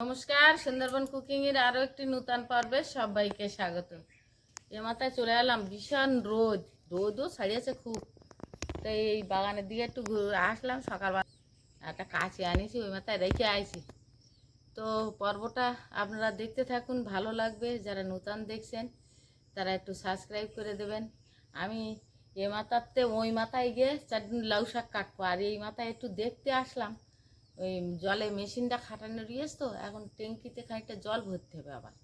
নমস্কার, সুন্দরবন কুকিং এর আরও একটি নূতন পর্বে সবাইকে স্বাগত এ মাথায় চলে এলাম, ভীষণ রোদ রোদও ছাড়িয়েছে খুব। তো এই বাগানের দিকে একটু ঘুরে, আসলাম সকালবেলা। একটা কাছে আনিছি, ওই মাথায় রেখে আইছি। তো পর্বটা আপনারা দেখতে থাকুন, ভালো লাগবে। যারা নূতন দেখছেন, তারা একটু সাবস্ক্রাইব করে দেবেন। আমি এ মাথাতে, ওই মাথায় গিয়ে চারদিন লাউ শাক কাটবো। আর এই মাথায় একটু দেখতে আসলাম। ওই জলে মেশিনটা খাটানো রয়েছে তো, এখন ট্যাঙ্কিতে খানিকটা জল ভরতে হবে আবার।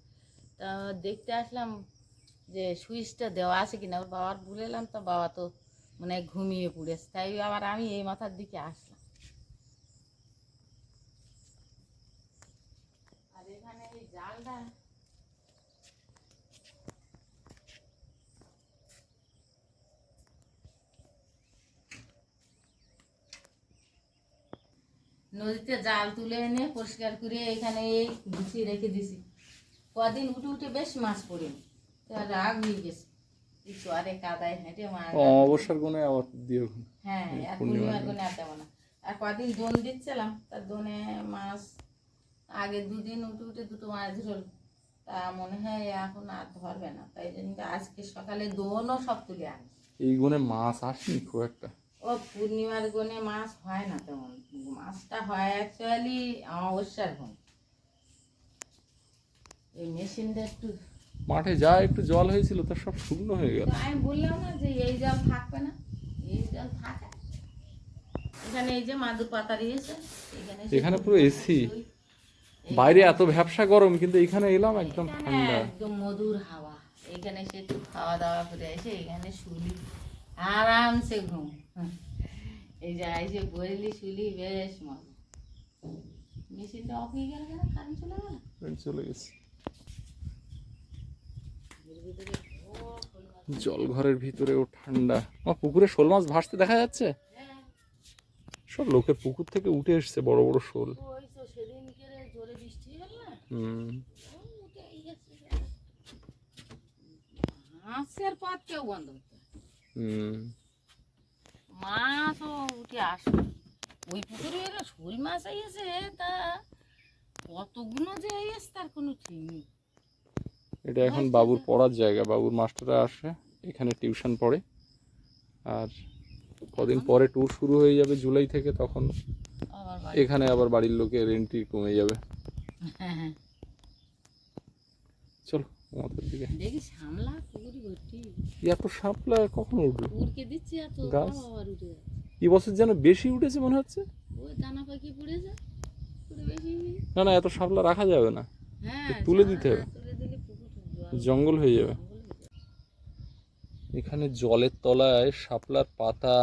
তা দেখতে আসলাম যে সুইচটা দেওয়া আছে কিনা, ওর বাবার ভুলেলাম তো, বাবা তো মানে ঘুমিয়ে পড়েছে, তাই আবার আমি এই মাথার দিকে আসলাম। আর এখানে এই জালটা নদীতে জাল তুলে এনে পরিষ্কার করে এখানে এই গুছিয়ে রেখে দিছি। কদিন উঠে উঠে বেশ মাছ পড়ে। রাগ হয়ে গেছে। চরে কাদায় হেঁটে মাছ অবসর গুণে আবার দিয়ে হ্যাঁ আর পূর্ণিমার গুণে আর দেবো না। আর কদিন দোন দিচ্ছিলাম তার দোনে মাছ আগে দুদিন উঠে উঠে দুটো মাছ ধরল। তা মনে হয় এখন আর ধরবে না। তাই জন্য আজকে সকালে দোনও সব তুলে আনি। এই গুণে মাছ আসেনি খুব একটা। ও পূর্ণিমার গুণে মাছ হয় না তেমন। মাছটা হয় অ্যাকচুয়ালি অমাবস্যার গুণ এই মেশিনটা একটু মাঠে যা একটু জল হয়েছিল তা সব শুকনো হয়ে গেল। আমি বললাম না যে এই জল থাকবে না এই জল থাকে। এখানে এই যে মাদুর পাতা দিয়েছে এখানে এখানে পুরো এসি। বাইরে এত ব্যবসা গরম কিন্তু এখানে এলাম একদম ঠান্ডা। একদম মধুর হাওয়া। এখানে সে একটু খাওয়া দাওয়া করে এসে এখানে শুলি। আরামসে ঘুম। এই যে এসে বললি শুলি বেশ মজা। মেশিনটা অফ হয়ে গেল কেন? কারেন্ট চলে গেল? এই চলে গেছে। ভিতরে ও জল ঘরের ভিতরেও ঠান্ডা। আমার পুকুরে শোল মাছ ভাসতে দেখা যাচ্ছে? হ্যাঁ, সব লোকের পুকুর থেকে উঠে এসছে বড় বড় শোল। হুম। ও কেউ বন্ধ হুম। মাছও উঠে আসে ওই পুকুরে এলো শোল মাছ আইয়েছে তা কতগুলো যে আইয়েছে তার কোনো ঠিক নেই। এটা এখন বাবুর পড়ার জায়গা বাবুর মাস্টাররা আসে এখানে টিউশন পড়ে। আর কদিন পরে ট্যুর শুরু হয়ে যাবে জুলাই থেকে তখন এখানে আবার বাড়ির লোকের এন্ট্রি কমে যাবে। হ্যাঁ হ্যাঁ। চলো। আমাদের দিকে। দেখি সামলা পুকুরি ভর্তি। এত সাপলা কখন উঠল পুকুরকে দিচ্ছে এত গাছ? আবার উঠে এই বছর যেন বেশি উঠেছে মনে হচ্ছে? ওই দানা পাখি পড়ে যায় না না এত সাপলা রাখা যাবে না। হ্যাঁ তুলে দিতে হবে। হয়ে জঙ্গল হয়ে যাবে। এখানে জলের তলায় শাপলার পাতা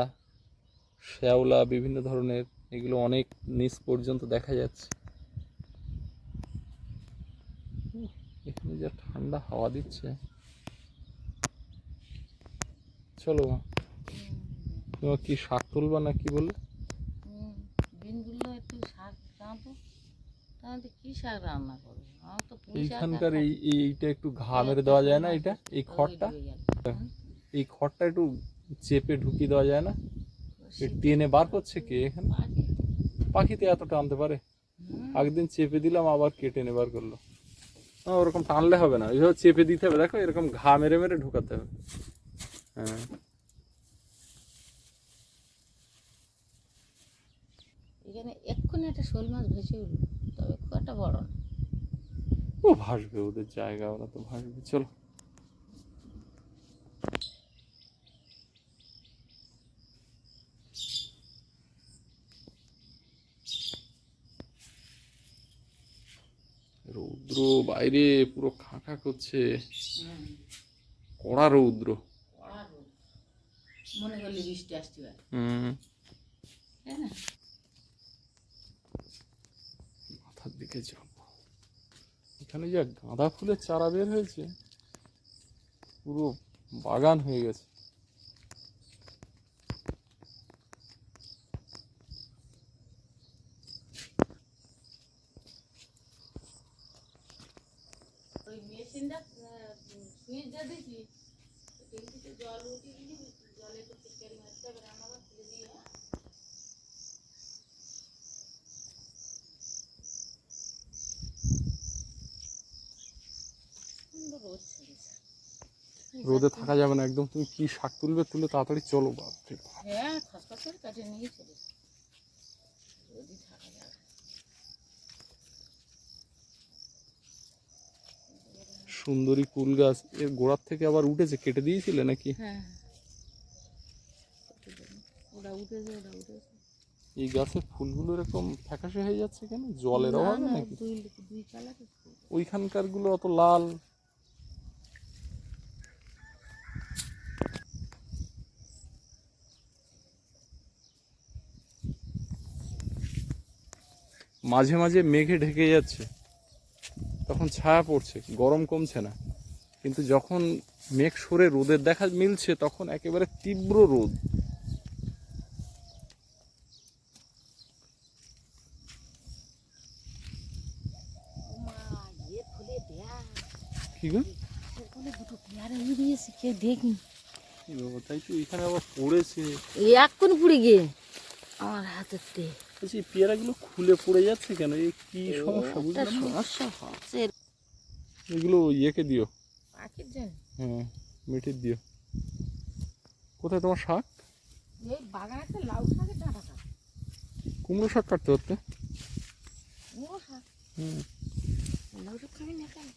শ্যাওলা বিভিন্ন ধরনের এগুলো অনেক নিচ পর্যন্ত দেখা যাচ্ছে। এখানে যা ঠান্ডা হাওয়া দিচ্ছে। চলো মা তোমার কি শাক তুলবা না কি বললে দিনগুলো একটু শাক রাঁধো তাহলে কি শাক রান্না করব? আমার তো এইখানকার এই এই- এইটা একটু ঘা মেরে দেওয়া যায় না এটা এই খড়টা। এই খড়টা একটু চেপে ঢুকিয়ে দেওয়া যায় না? টেনে বার করছে কে এখানে? পাখিতে এত টানতে পারে। একদিন চেপে দিলাম আবার কেটে নেবার করল। ওরকম টানলে হবে না। এইভাবে চেপে দিতে হবে দেখো এরকম ঘা মেরে মেরে ঢুকাতে হবে। হ্যাঁ। এখানে এক্ষুনি একটা শোল মাছ ভেসে উঠল তবে খুব একটা বড় না। ও ভাসবে ওদের জায়গা ওরা তো ভাসবে চলো। রৌদ্র বাইরে পুরো খাঁকা করছে। কড়া রৌদ্র। মনে করলে বৃষ্টি আসতে পারে। হুম। তাই না? মাথার দিকে যাব এখানে যা গাঁদা ফুলের চারা বের হয়েছে পুরো বাগান হয়ে গেছে। রোদে থাকা যাবে না একদম তুমি কি শাক তুলবে তুলে তাড়াতাড়ি চলো বাদ থেকে হ্যাঁ খাসপাস কাছে নিয়ে চলো। সুন্দরী কুল গাছ। এর গোড়ার থেকে আবার উঠেছে কেটে দিয়েছিলে নাকি? হ্যাঁ উঠেছে এই গাছের ফুলগুলো এরকম ফ্যাকাশে হয়ে যাচ্ছে কেন? জলের অভাবে নাকি। ওইখানকারগুলো অত লাল। মাঝে মাঝে মেঘে ঢেকে যাচ্ছে। তখন ছায়া পড়ছে গরম কমছে না। কিন্তু যখন মেঘ সরে রোদের দেখা মিলছে তখন একেবারে তীব্র রোদ। দেখ, কি বাবা, তাই তো এখানে আবার পড়েছে। এক্ষুন পুড়ে গিয়ে আমার হাতের বলছি পেয়ারাগুলো খুলে পড়ে যাচ্ছে কেন? এই কি সমস্যা বুঝলাম সমস্যা হচ্ছে। এগুলো ইয়েকে দিও। পাখির জন্য হ্যাঁ মিঠির দিও। কোথায় তোমার শাক? এই বাগানে একটা লাউ শাকের ডাঁটা কাট কুমড়ো শাক কাটতে হচ্ছে। কুমড়ো শাক? হুম। লাউ শাক খাবি না কেন?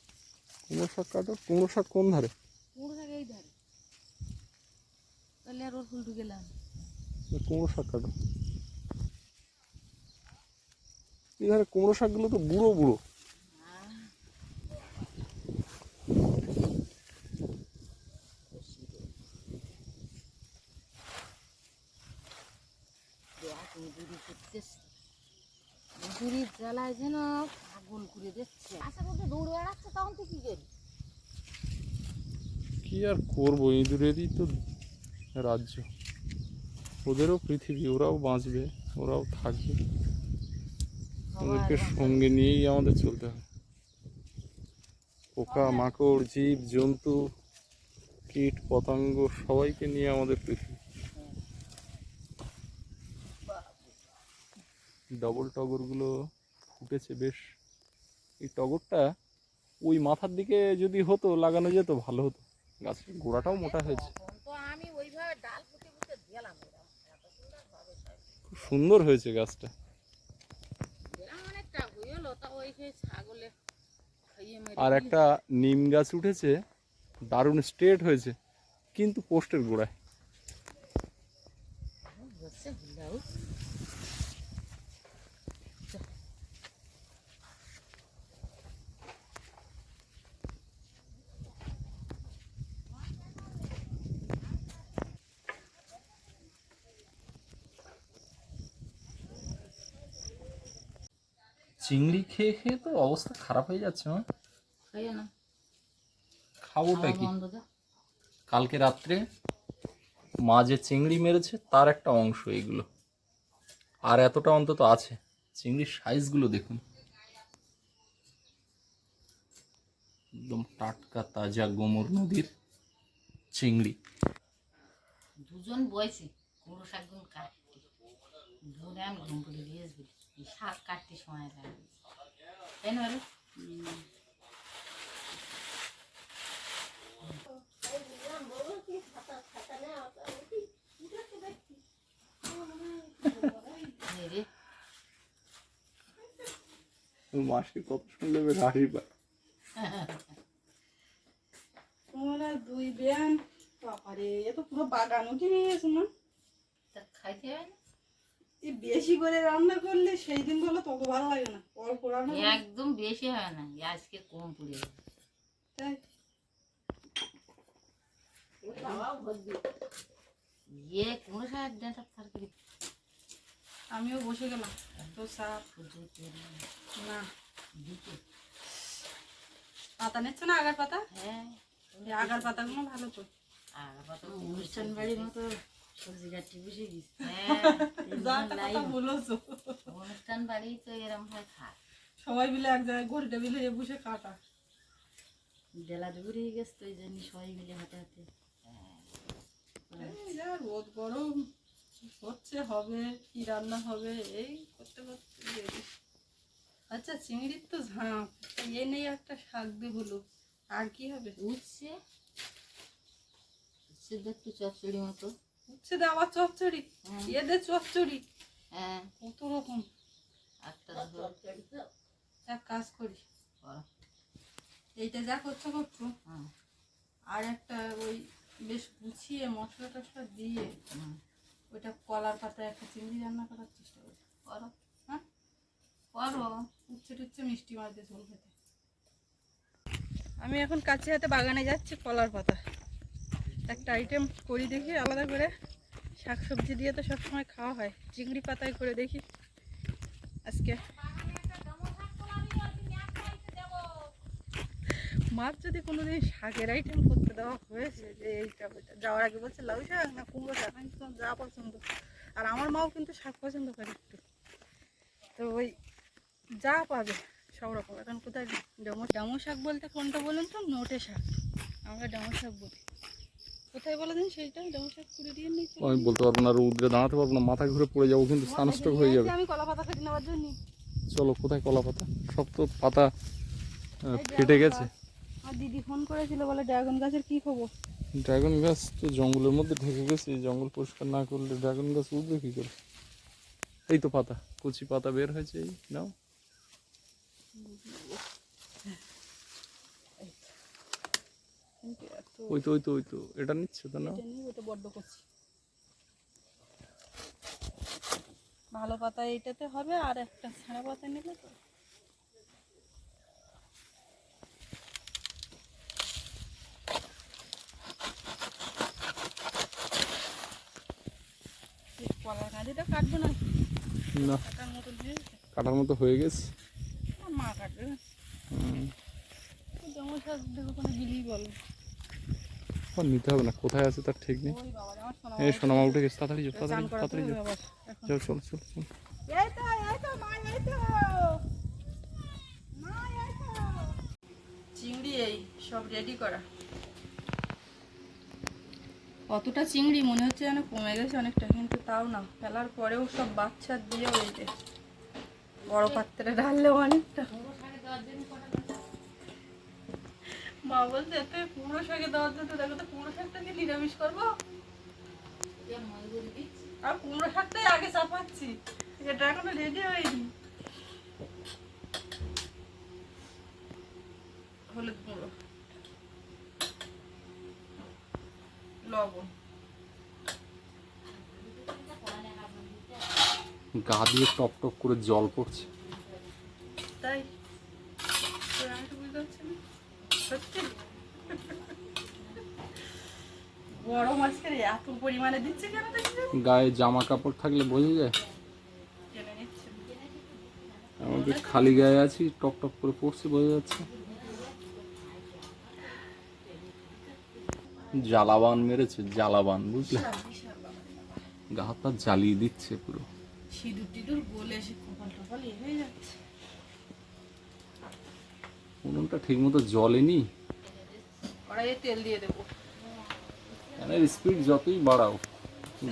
কুমড়ো শাক কাটো। কুমড়ো শাক কোন ধারে? কুমড়ো শাক এই ধারে। তাহলে আর ওর ফুল ঢুকেলাম এই কুমড়ো শাক কাটো। এই ধারে কুমড়ো শাকগুলো তো বুড়ো বুড়ো। জ্বালায় যেন আগুন করে দিচ্ছে। আশা করতে দৌড়ে বেড়াচ্ছে তখন তুই কি কি আর করব? ইঁদুরেরই তো রাজ্য। ওদেরও পৃথিবী ওরাও বাঁচবে ওরাও থাকবে। ওদেরকে সঙ্গে নিয়েই আমাদের চলতে হবে পোকা মাকড় জীব জন্তু কীট পতঙ্গ সবাইকে নিয়ে আমাদের পৃথিবী। ডবল টগরগুলো ফুটেছে বেশ। এই টগরটা ওই মাথার দিকে যদি হতো লাগানো যেত ভালো হতো। গাছের গোড়াটাও মোটা হয়েছে। খুব সুন্দর হয়েছে গাছটা এরকম অনেকটা হইল তা ওই সেই ছাগলে খাইয়ে মেরে আর একটা নিম গাছ উঠেছে দারুণ স্ট্রেট হয়েছে কিন্তু পোস্টের গোড়ায়। চিংড়ি খেয়ে খেয়ে তো অবস্থা খারাপ হয়ে যাচ্ছে মা। না। খাবোটা কি? কালকে রাত্রে মা যে চিংড়ি মেরেছে তার একটা অংশ এইগুলো আর এতটা অন্তত আছে। চিংড়ির সাইজগুলো দেখুন। একদম টাটকা তাজা গোমর নদীর চিংড়ি। দুজন বয়সী কুমড়ো শাকগুলো কাটতে আমি ঘুম করে দিয়েছি শাক কাটতে সময় লাগে। তাই না মাসে কত শুনলে বেশ হাসি পায়। তোমরা দুই বেন বাবারে এ তো পুরো বাগান উঠে নিয়ে গেছে না তা খাইতে হয় না? বেশি করে রান্না করলে সেই দিন বলো তত ভালো লাগে না। অল্প রান্না একদম বেশি হয় না আজকে কম পড়ে তাই। ইয়ে কুমড়ো শাক ডাঁটা তরকারি আমিও বসে গেলাম। তো সাপ না। পাতা নিচ্ছে না আগার পাতা? হ্যাঁ। আগার পাতাগুলো ভালো তো। আর আবার অনুষ্ঠান বাড়ির মতো। সবজি কাটতে বসে গেছি অনুষ্ঠান বাড়ি তো এরম হয় খায় সবাই মিলে এক জায়গায় গোল টেবিলে বসে কাটা বেলা দুপুর হয়ে গেছে তো এই জন্য সবাই মিলে হাতে হাতে রোদ গরম হচ্ছে হবে কি রান্না হবে এই করতে করতে আচ্ছা চিংড়ির তো ঝাঁপ এ নেই একটা শাক দিয়ে হলো আর কি হবে? উঠছে উঠছে একটু চচ্চড়ি মতো। উচ্ছে দে আবার চচ্চড়ি। দে চচ্চড়ি। হ্যাঁ। কত রকম। একটা এক কাজ করি। করো। এইটা যা করছ করছ। হুম, আর একটা ওই বেশ গুছিয়ে মশলা টশলা দিয়ে ওইটা কলার পাতায় একটা চিংড়ি রান্না করার চেষ্টা করি। করো। হ্যাঁ? করো। উচ্ছে টুচ্ছে মিষ্টি মাছ দিয়ে ঝোল খেতে। আমি এখন কাছে হাতে বাগানে যাচ্ছি কলার পাতা। একটা আইটেম করি দেখি, আলাদা করে। শাক সবজি দিয়ে তো সবসময় খাওয়া হয়। চিংড়ি পাতায় করে দেখি। আজকে মাছ যদি কোনোদিন শাকের আইটেম করতে দেওয়া হয়েছে, যে এইটা ওইটা, যাওয়ার আগে বলছে লাউ শাক না কুমড়ো শাক, আমি যা পছন্দ। আর আমার মাও কিন্তু শাক পছন্দ করে একটু। তো ওই যা পাবে, সব রকম। এখন কোথায়, ডেমো ডেমো শাক বলতে কোনটা বলুন তো? নোটে শাক। আমরা ডেমো শাক বলি। কোথায় বলে দিন সেইটা ডেমো শাক দিয়ে নিই আমি বলতে পারব না রৌদ্রে দাঁড়াতে পারব না মাথা ঘুরে পড়ে যাব কিন্তু সানস্ট্রোক হয়ে যাবে। আমি কলা পাতা কেটে নেওয়ার জন্য। চলো কোথায় কলা পাতা সব তো পাতা ফেটে গেছে। দিদি ফোন করেছিল বলে ড্রাগন গাছের কি খবর? ড্রাগন গাছ তো জঙ্গলের মধ্যে ঢেকে গেছে জঙ্গল পরিষ্কার না করলে ড্রাগন গাছ উঠবে কি করে? এই তো পাতা কচি পাতা বের হয়েছে এই নাও কিন্তু এত ওই তো ওই তো ওই তো। এটা নিচ্ছে তো এটা ওটা বড্ড করছি। ভালো পাতা এইটাতে হবে আর একটা ছাড়া পাতা নিলে তো। কাটবো না না। কাটার হয়ে কাটার মতো হয়ে গেছে? মা কাটবে। না শাক দেখো কোনো গিলি বলো আর নিতে হবে না কোথায় আছে তার ঠিক নেই। আমার এই সোনামা উঠে গেছে তাড়াতাড়ি যাও তাড়াতাড়ি যাও, তাড়াতাড়ি যাও। যাও চল চল চল এই এই এই এই চিংড়ি এই সব রেডি করা। কতটা চিংড়ি মনে হচ্ছে যেন কমে গেছে অনেকটা কিন্তু তাও না ফেলার পরেও সব বাচ্চা দিয়ে ওই যে বড় পাত্রে ঢাললে অনেকটা। মা বলছে এত কুমড়ো শাকে দেওয়ার জন্য দেখো তো কুমড়ো শাকটাকে নিরামিষ করব? আর কুমড়ো শাকটাই আগে চাপাচ্ছি এটা এখনও রেডি হয়নি। হলুদ গুঁড়ো লবণ। গা দিয়ে টপ টপ করে জল পড়ছে তাই তো আমি তো বুঝতে পারছি না সত্যি? বড় মাছকে এত পরিমাণে দিচ্ছে কেন গায়ে জামা কাপড় থাকলে বোঝা যায়। আমাদের খালি গায়ে আছি টপ টপ করে পড়ছে বোঝা যাচ্ছে। জ্বালাবান মেরেছে জ্বালাবান বুঝলে? গা হাত জ্বালিয়ে দিচ্ছে পুরো। সিঁদুর টিদুর গলে সে কপাল টপাল এ হয়ে যাচ্ছে। উনুনটা ঠিক মতো জলেনি কড়াইয়ে তেল দিয়ে দেবো। ফ্যানের স্পিড যতই বাড়াও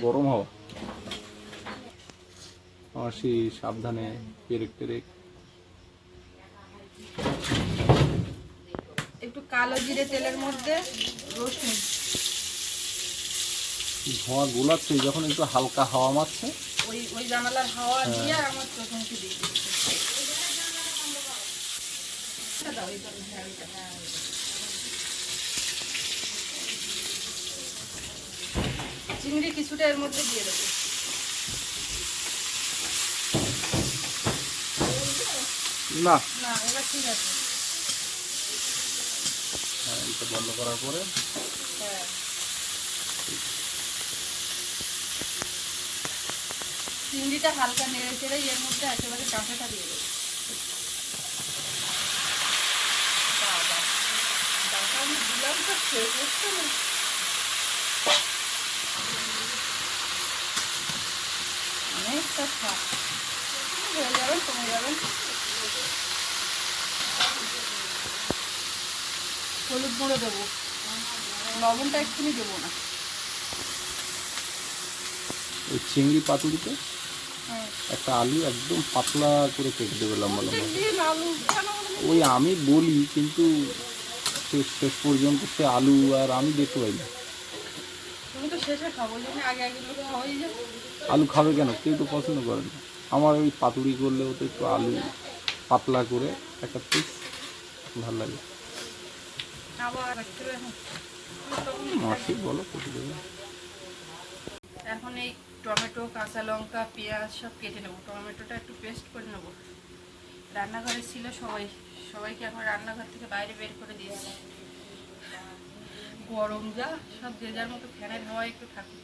গরম হাওয়া। হাসি সাবধানে পেরেক টেরেক। একটু কালো জিরে তেলের মধ্যে রসুন। ধোঁয়া গোলাচ্ছে যখন একটু হালকা হাওয়া মারছে। ওই ওই জানালার হাওয়া দিয়ে আমার রসুনকে দিয়ে দাও, এই হ্যাঁ, চিংড়ি কিছুটা এর মধ্যে দিয়ে দেবো। না। না এবার ঠিক আছে। হ্যাঁ, বন্ধ করার পরে। হ্যাঁ। চিংড়িটা হালকা নেড়ে চেড়ে এর মধ্যে একেবারে কাঁচাটা দিয়ে দেবো। না অনেকটা হয়ে যাবেন কমে যাবেন হলুদ গুঁড়ো দেবো লবণটা এক্ষুনি দেবো না ওই চিংড়ি পাতুরিতে হ্যাঁ। একটা আলু একদম পাতলা করে কেটে দেবে লম্বা লম্বা? ওই আমি বলি কিন্তু শেষ শেষ পর্যন্ত সে আলু আর আমি দেখতে পাই না। আলু খাবে কেন? কেউ তো পছন্দ করে না। আমার ওই পাতুড়ি করলে ওতে একটু আলু পাতলা করে একটা পিস ভালো লাগে। মাসি বলো এখন এই টমেটো কাঁচা লঙ্কা পেঁয়াজ সব কেটে নেব। টমেটোটা একটু পেস্ট করে নেব। রান্নাঘরে ছিল সবাই। সবাইকে এখন রান্নাঘর থেকে বাইরে বের করে দিয়েছি। গরম যা, সব যে যার মতো ফ্যানের হাওয়া একটু থাকুক।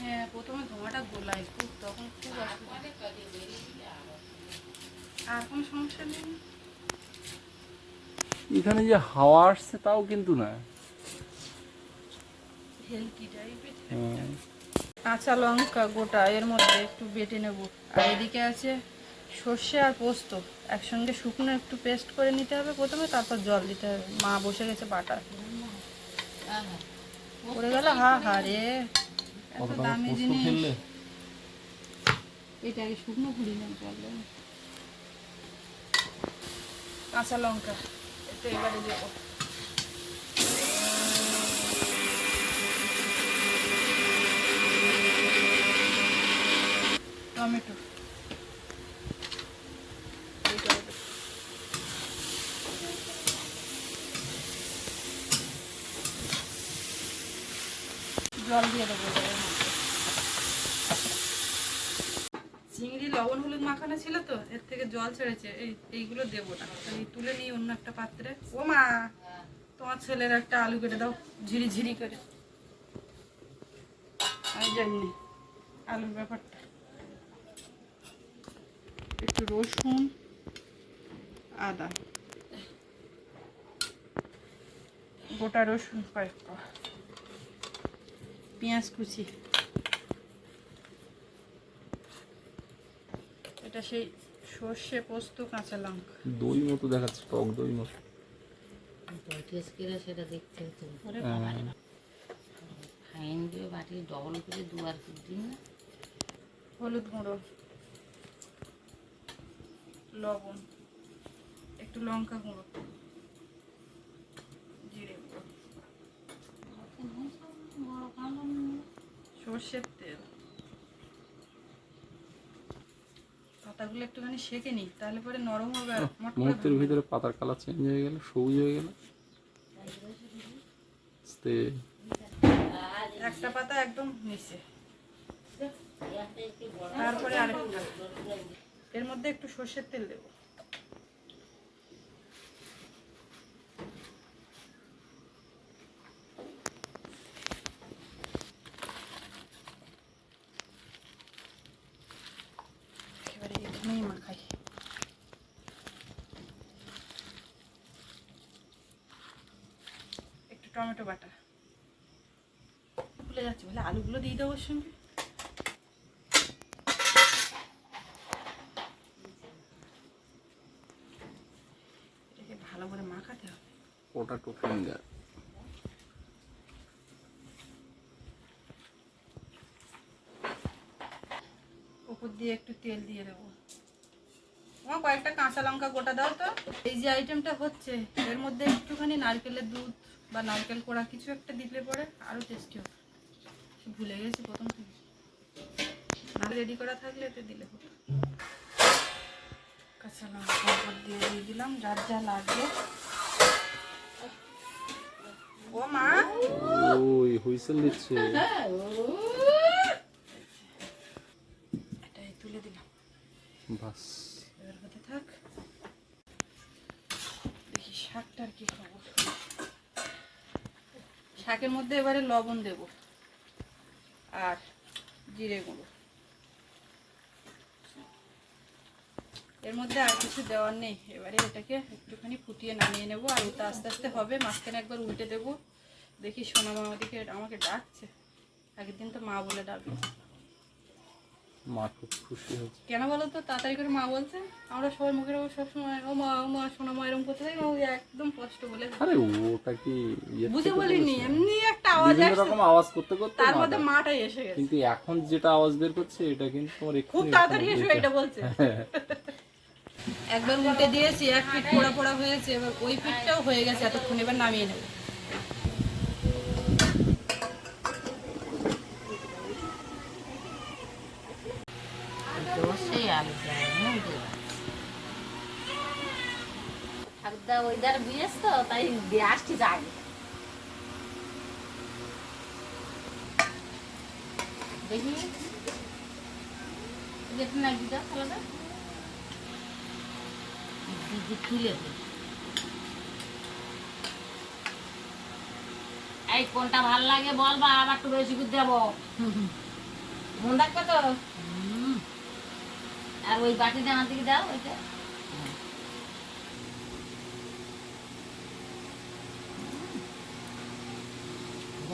হ্যাঁ প্রথমে ধোঁয়াটা গোলায়, খুব তখন খুব অসুবিধা। আর কোনো সমস্যা নেই? এখানে যে হাওয়া আসছে তাও কিন্তু না। কাঁচা লঙ্কা গোটা এর মধ্যে একটু বেটে নেব। আর এদিকে আছে সর্ষে আর পোস্ত। একসঙ্গে শুকনো একটু পেস্ট করে নিতে হবে প্রথমে তারপর জল দিতে হবে। মা বসে গেছে বাটার পড়ে গেল? হা হা রে। এত দামি জিনিস। ফেললে এটা আগে শুকনো না জলে কাঁচা লঙ্কা। একটু এবারে দেবো। টমেটো। জল দিয়ে দেবো। চিংড়ি লবণ হলুদ মাখানো ছিল তো, এর থেকে জল ছেড়েছে। এই, এইগুলো দেবো না। এই তুলে নিই অন্য একটা পাত্রে। ও মা, তোমার ছেলের একটা আলু কেটে দাও ঝিরি ঝিরি করে। আমি জানি আলুর ব্যাপারটা। একটু রসুন আদা। গোটা রসুন কয়েক পেঁয়াজ কুচি। এটা সেই সর্ষে পোস্ত কাঁচা লঙ্কা। দই মতো দেখাচ্ছে টক দই মতো। সেটা দেখতে হ্যাঁ। ফাইন দিয়ে বাটি ডবল করে দুবার দিন না। হলুদ গুঁড়ো। লবণ একটু লঙ্কা গুঁড়ো জিরে গুঁড়ো। সর্ষের তেল। পাতাগুলো একটুখানি সেকে নিই তাহলে পরে নরম হবে আর মুহূর্তের ভিতরে পাতার কালার চেঞ্জ হয়ে গেল সবুজ হয়ে গেল। একটা পাতা একদম নিচে। তারপরে আরেকটা। এর মধ্যে একটু সর্ষের তেল দেবো। এবারে মাখাই। একটু টমেটো বাটা। ভুলে যাচ্ছে, বলে আলুগুলো দিয়ে দেবো সঙ্গে এটাকে ভালো করে মাখাতে হবে পোটাটো ফিঙ্গার উপর দিয়ে একটু তেল দিয়ে দেবো। আমার কয়েকটা কাঁচা লঙ্কা গোটা দাও তো। এই যে আইটেমটা হচ্ছে এর মধ্যে একটুখানি নারকেলের দুধ বা নারকেল কোড়া কিছু একটা দিলে পরে আরও টেস্টি হবে। ভুলে গেছি প্রথম থেকে। না রেডি করা থাকলে এতে দিলে হতো। কাঁচা লঙ্কা দিয়ে দিয়ে দিলাম যার যা লাগবে হুইসেল দিচ্ছে। এটাই তুলে দিলাম। বাস। এবার হতে থাক। দেখি শাকটার কি খবর। শাকের মধ্যে এবারে লবণ দেব আর জিরে গুঁড়ো। এর মধ্যে আর কিছু দেওয়ার নেই। এবারে এটাকে একটুখানি ফুটিয়ে নামিয়ে নেব আর এটা আস্তে আস্তে হবে। মাঝখানে একবার উল্টে দেবো। দেখি সোনা মা ওদিকে আমাকে ডাকছে। আগের দিন তো মা বলে ডাকলো মা খুব খুশি হয়েছে। কেন বলো তো? তাড়াতাড়ি করে মা বলছে আমরা সবার মুখের ওপর সবসময় ও মা ও মা সোনা মা এরকম করতে থাকি ও একদম কষ্ট বলে আরে ওটা কি ইয়ে বুঝে বলিনি এমনি একটা আওয়াজ আসছে। রকম আওয়াজ করতে করতে তার মধ্যে। মাটাই এসে গেছে। কিন্তু এখন যেটা আওয়াজ বের করছে এটা কিন্তু তোমার খুব তাড়াতাড়ি এসে এটা- বলছে। একবার উল্টে দিয়েছি এক ফিট পোড়া পোড়া হয়েছে এবার ওই ফিটটাও হয়ে গেছে এতক্ষণ এবার নামিয়ে নেবে দোষে আলু যায় মুখে ঠাকুরদা ওইদার বিয়েস তো তাই দেখি। না দিদা দিদি তুলে এই কোনটা ভালো লাগে বল বা আবার একটু বেশি করে দেবো। মন রাখবে তো? আর ওই বাটিটা আমার দিকে দাও ওইটা।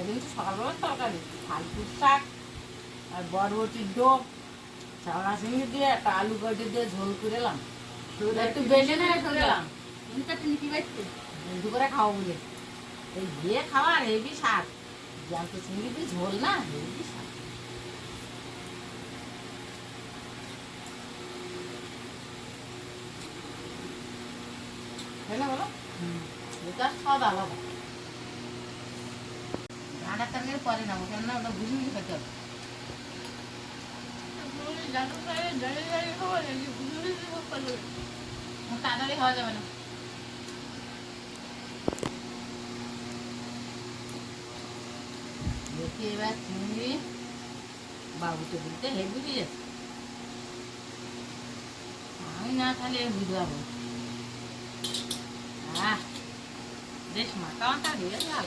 কিন্তু সকালবেলা তরকারি শাক আর বরবটির ডোক চাওড়া চিংড়ি দিয়ে একটা আলু গটে দিয়ে ঝোল করেলাম। একটু বেশি না একটু দিলাম বন্ধু করে খাওয়া বলে। এই দিয়ে খাওয়া আর হেবি শাক। জ্যান্ত চিংড়ি দিয়ে ঝোল না হেবি শাক। তাই না বলো? এটা স্বাদ আলাদা। ডাঁটা তরকারি পরে না কেন না ওটা বুঝে বুঝে খেতে হবে তাড়াতাড়ি খাওয়া যাবে না। দেখি এবার চিংড়ি বাবুকে দিতে হেভি দিয়ে। আমি না খালে বুঝাবো। আহ, বেশ মাথা মাথা দিয়ে লাল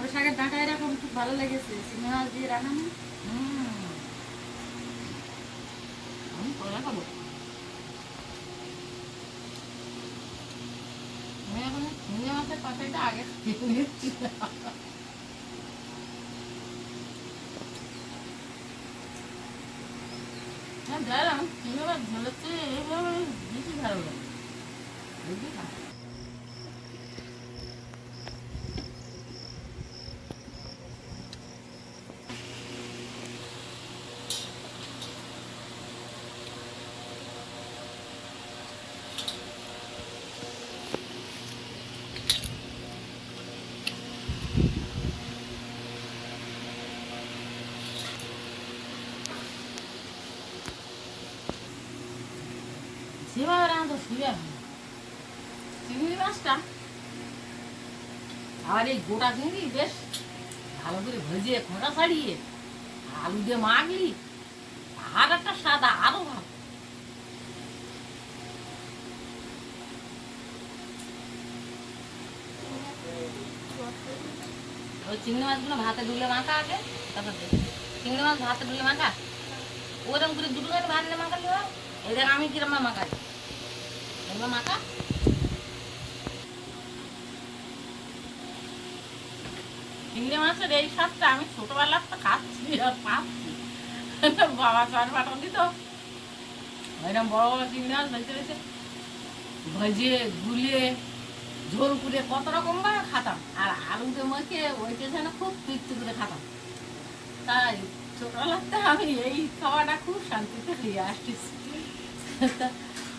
কুমড়ো শাকের ডাঁটা এরকম খুব ভালো লেগেছে। চিংড়ি মাছ দিয়ে রান্না না হুম। আমি পরে খাব। আমি এখন চিংড়ি মাছের তরকারিটা আগে হ্যাঁ এইভাবে বেশি ভালো লাগে। চিংড়ি মাছটা। আর এই গোটা চিংড়ি বেশ ভালো করে ভেজে খোঁটা ছাড়িয়ে আলু দিয়ে মাখলি, আর একটা সাদা, আরও ভালো। ওই চিংড়ি মাছগুলো ভাতে ডুলে মাখা আগে তারপর চিংড়ি মাছ ভাতে ডুলে মাখা? ওরকম করে দুটো ভাত মাখালি হয়? এই দেখ আমি কিরম মাখাই। এগুলো মাখা চিংড়ি মাছের এই স্বাদটা আমি ছোটবেলা খাচ্ছি আর পাচ্ছি। বাবা চার পাঠান দিত। এরকম বড় বড় চিংড়ি মাছ ভেজে ভেজে ভেজে গুলিয়ে ঝোল করে কত রকম ভাবে খাতাম। আর আলুতে মাখিয়ে ওইটা যেন খুব তৃপ্তি করে খাতাম। তাই ছোটবেলাতে আমি এই খাওয়াটা খুব শান্তিতে খেয়ে আসতেছি